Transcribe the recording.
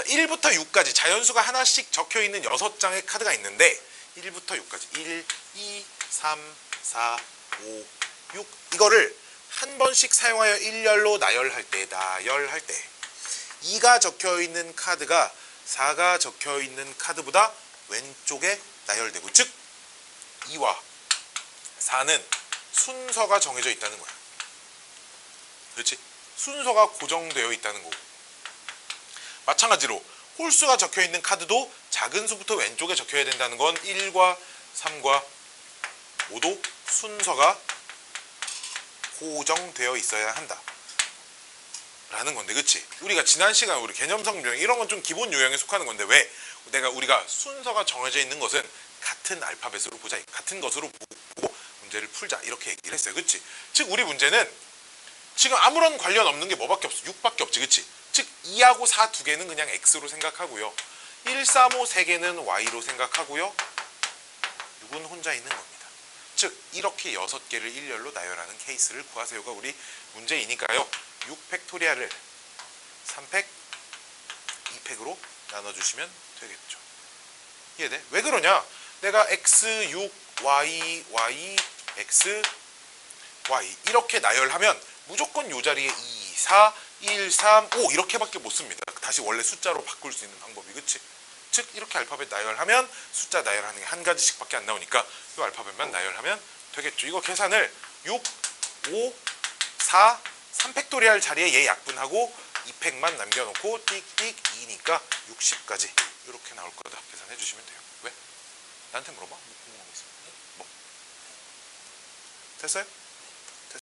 자, 1부터 6까지 자연수가 하나씩 적혀 있는 6장의 카드가 있는데 1부터 6까지 1, 2, 3, 4, 5, 6 이거를 한 번씩 사용하여 일렬로 나열할 때 나열할 때 2가 적혀 있는 카드가 4가 적혀 있는 카드보다 왼쪽에 나열되고 즉 2와 4는 순서가 정해져 있다는 거야. 그렇지? 순서가 고정되어 있다는 거고. 마찬가지로 홀수가 적혀 있는 카드도 작은 수부터 왼쪽에 적혀야 된다는 건 1과 3과 5도 순서가 고정되어 있어야 한다. 라는 건데, 그치? 우리가 지난 시간 우리 개념 성명 이런 건 좀 기본 요령에 속하는 건데 왜 내가 우리가 순서가 정해져 있는 것은 같은 알파벳으로 보자, 같은 것으로 보고 문제를 풀자 이렇게 얘기를 했어요, 그치? 즉 우리 문제는 지금 아무런 관련 없는 게 뭐밖에 없어? 6밖에 없지, 그치? 즉 2하고 4 두 개는 그냥 x로 생각하고요. 1, 3, 5 세 개는 y로 생각하고요. 6은 혼자 있는 겁니다. 즉 이렇게 여섯 개를 일렬로 나열하는 케이스를 구하세요가 우리 문제이니까요. 6 팩토리아를 3팩, 2팩으로 나눠주시면 되겠죠. 이해돼? 왜 그러냐? 내가 x, 6, y, y, x, y 이렇게 나열하면 무조건 요 자리에 2, 4, 1, 3, 5 이렇게밖에 못 씁니다. 다시 원래 숫자로 바꿀 수 있는 방법이 그치? 즉 이렇게 알파벳 나열하면 숫자 나열하는 게 한 가지씩밖에 안 나오니까 이 알파벳만 나열하면 되겠죠. 이거 계산을 6, 5, 4, 3팩토리알 자리에 얘 약분하고 2팩만 남겨놓고 띡띡 2니까 60까지 이렇게 나올 거다 계산해 주시면 돼요. 왜? 나한테 물어봐. 뭐 궁금한 거 있어? 뭐? 됐어요?